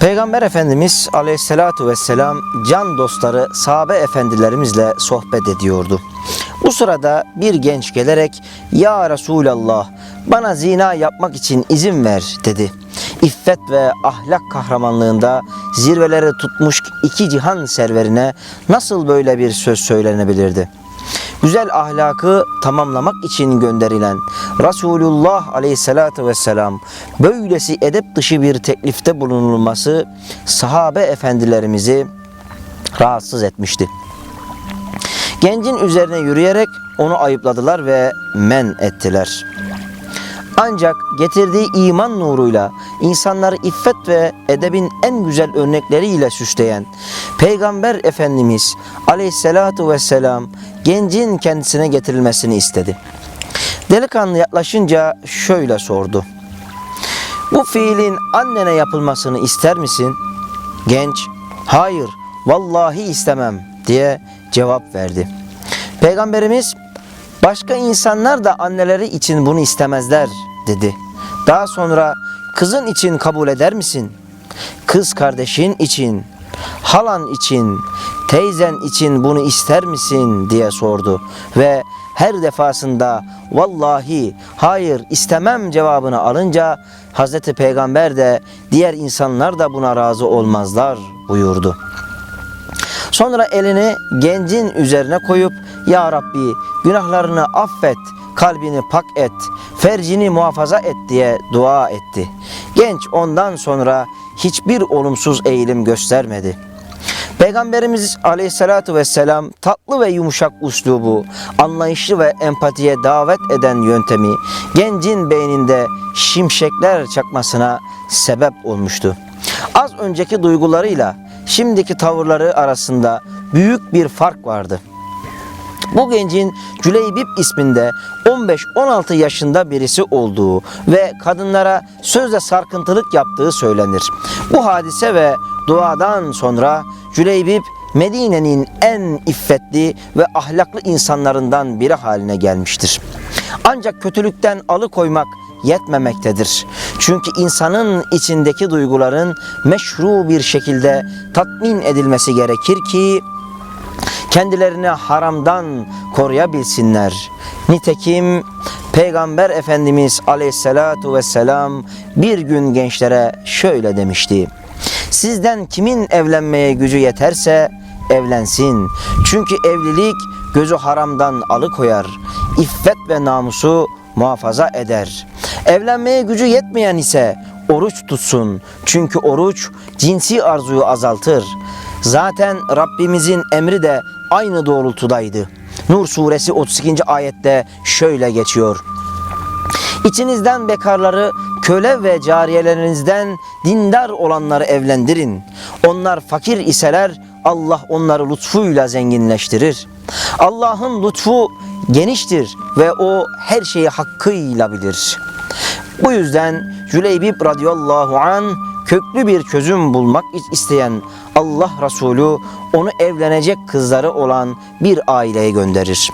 Peygamber Efendimiz aleyhissalatu vesselam can dostları sahabe efendilerimizle sohbet ediyordu. Bu sırada bir genç gelerek Ya Resulallah bana zina yapmak için izin ver dedi. İffet ve ahlak kahramanlığında zirveleri tutmuş iki cihan serverine nasıl böyle bir söz söylenebilirdi? Güzel ahlakı tamamlamak için gönderilen Resulullah Aleyhisselatü Vesselam böylesi edep dışı bir teklifte bulunulması sahabe efendilerimizi rahatsız etmişti. Gencin üzerine yürüyerek onu ayıpladılar ve men ettiler. Ancak getirdiği iman nuruyla insanları iffet ve edebin en güzel örnekleriyle süsleyen Peygamber Efendimiz aleyhissalatu vesselam gencin kendisine getirilmesini istedi. Delikanlı yaklaşınca şöyle sordu. Bu fiilin annene yapılmasını ister misin? Genç, hayır vallahi istemem diye cevap verdi. Peygamberimiz Başka insanlar da anneleri için bunu istemezler dedi. Daha sonra kızın için kabul eder misin? Kız kardeşin için, halan için, teyzen için bunu ister misin diye sordu ve her defasında vallahi hayır istemem cevabını alınca Hazreti Peygamber de diğer insanlar da buna razı olmazlar buyurdu. Sonra elini gencin üzerine koyup Ya Rabbi günahlarını affet, kalbini pak et, fercini muhafaza et diye dua etti. Genç ondan sonra hiçbir olumsuz eğilim göstermedi. Peygamberimiz aleyhissalatu vesselam tatlı ve yumuşak uslubu, anlayışlı ve empatiye davet eden yöntemi gencin beyninde şimşekler çakmasına sebep olmuştu. Az önceki duygularıyla şimdiki tavırları arasında büyük bir fark vardı. Bu gencin Cüleybip isminde 15-16 yaşında birisi olduğu ve kadınlara sözle sarkıntılık yaptığı söylenir. Bu hadise ve duadan sonra Cüleybip Medine'nin en iffetli ve ahlaklı insanlarından biri haline gelmiştir. Ancak kötülükten alıkoymak yetmemektedir. Çünkü insanın içindeki duyguların meşru bir şekilde tatmin edilmesi gerekir ki kendilerini haramdan koruyabilsinler. Nitekim Peygamber Efendimiz Aleyhisselatu vesselam bir gün gençlere şöyle demişti. Sizden kimin evlenmeye gücü yeterse evlensin. Çünkü evlilik gözü haramdan alıkoyar. İffet ve namusu muhafaza eder. Evlenmeye gücü yetmeyen ise oruç tutsun. Çünkü oruç cinsi arzuyu azaltır. Zaten Rabbimizin emri de aynı doğrultudaydı. Nur suresi 32. ayette şöyle geçiyor. İçinizden bekarları köle ve cariyelerinizden dindar olanları evlendirin. Onlar fakir iseler Allah onları lütfuyla zenginleştirir. Allah'ın lütfu geniştir ve o her şeyi hakkıyla bilir. Bu yüzden Cüleybib radıyallahu an köklü bir çözüm bulmak isteyen Allah Resulü onu evlenecek kızları olan bir aileye gönderir.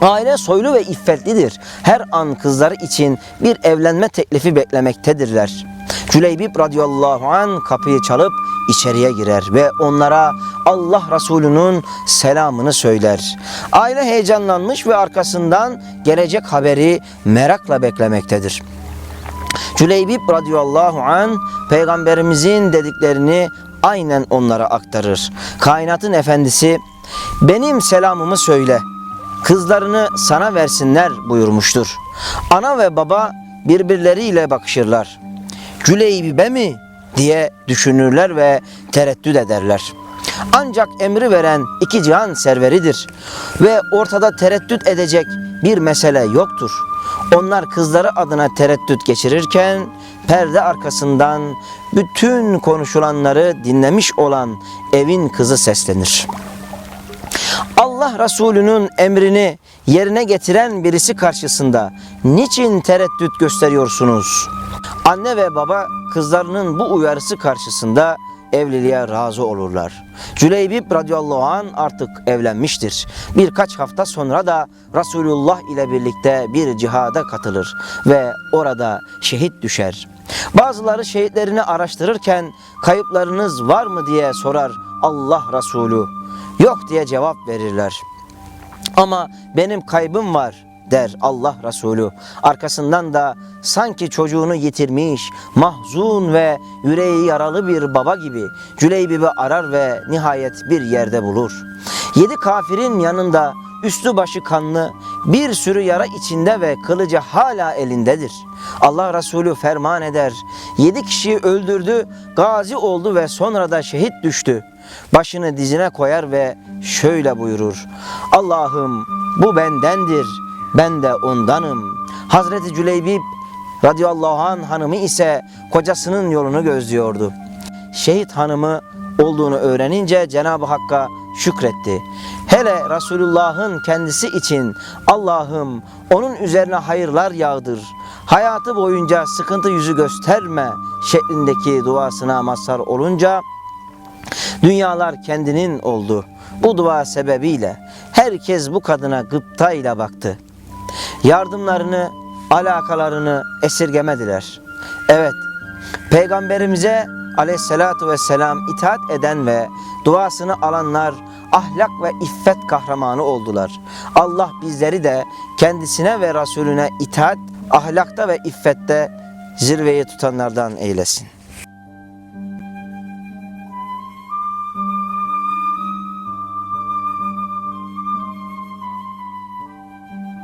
Aile soylu ve iffetlidir. Her an kızları için bir evlenme teklifi beklemektedirler. Cüleybib radıyallahu an kapıyı çalıp içeriye girer ve onlara Allah Resulü'nün selamını söyler. Aile heyecanlanmış ve arkasından gelecek haberi merakla beklemektedir. Cüleybib radıyallahu an peygamberimizin dediklerini aynen onlara aktarır. Kainatın efendisi benim selamımı söyle kızlarını sana versinler buyurmuştur. Ana ve baba birbirleriyle bakışırlar. Cüleybibe mi diye düşünürler ve tereddüt ederler. Ancak emri veren iki cihan serveridir ve ortada tereddüt edecek bir mesele yoktur. Onlar kızları adına tereddüt geçirirken perde arkasından bütün konuşulanları dinlemiş olan evin kızı seslenir. Allah Resulü'nün emrini yerine getiren birisi karşısında niçin tereddüt gösteriyorsunuz? Anne ve baba kızlarının bu uyarısı karşısında evliliğe razı olurlar. Cüleybib radıyallahu an artık evlenmiştir. Birkaç hafta sonra da Resulullah ile birlikte bir cihada katılır ve orada şehit düşer. Bazıları şehitlerini araştırırken kayıplarınız var mı diye sorar Allah Resulü. Yok diye cevap verirler. Ama benim kaybım var der Allah Resulü. Arkasından da sanki çocuğunu yitirmiş, mahzun ve yüreği yaralı bir baba gibi Cüleybibi arar ve nihayet bir yerde bulur. Yedi kafirin yanında üstü başı kanlı bir sürü yara içinde ve kılıcı hala elindedir. Allah Resulü ferman eder. Yedi kişiyi öldürdü, gazi oldu ve sonra da şehit düştü. Başını dizine koyar ve şöyle buyurur. Allah'ım bu bendendir, ben de ondanım. Hazreti Cüleybib radıyallahu anh hanımı ise kocasının yolunu gözlüyordu. Şehit hanımı olduğunu öğrenince Cenab-ı Hakk'a şükretti. Hele Resulullah'ın kendisi için Allah'ım onun üzerine hayırlar yağdır. Hayatı boyunca sıkıntı yüzü gösterme şeklindeki duasına mazhar olunca Dünyalar kendinin oldu. Bu dua sebebiyle herkes bu kadına gıptayla baktı. Yardımlarını, alakalarını esirgemediler. Evet, Peygamberimize aleyhissalatu vesselam itaat eden ve duasını alanlar ahlak ve iffet kahramanı oldular. Allah bizleri de kendisine ve Resulüne itaat, ahlakta ve iffette zirveyi tutanlardan eylesin.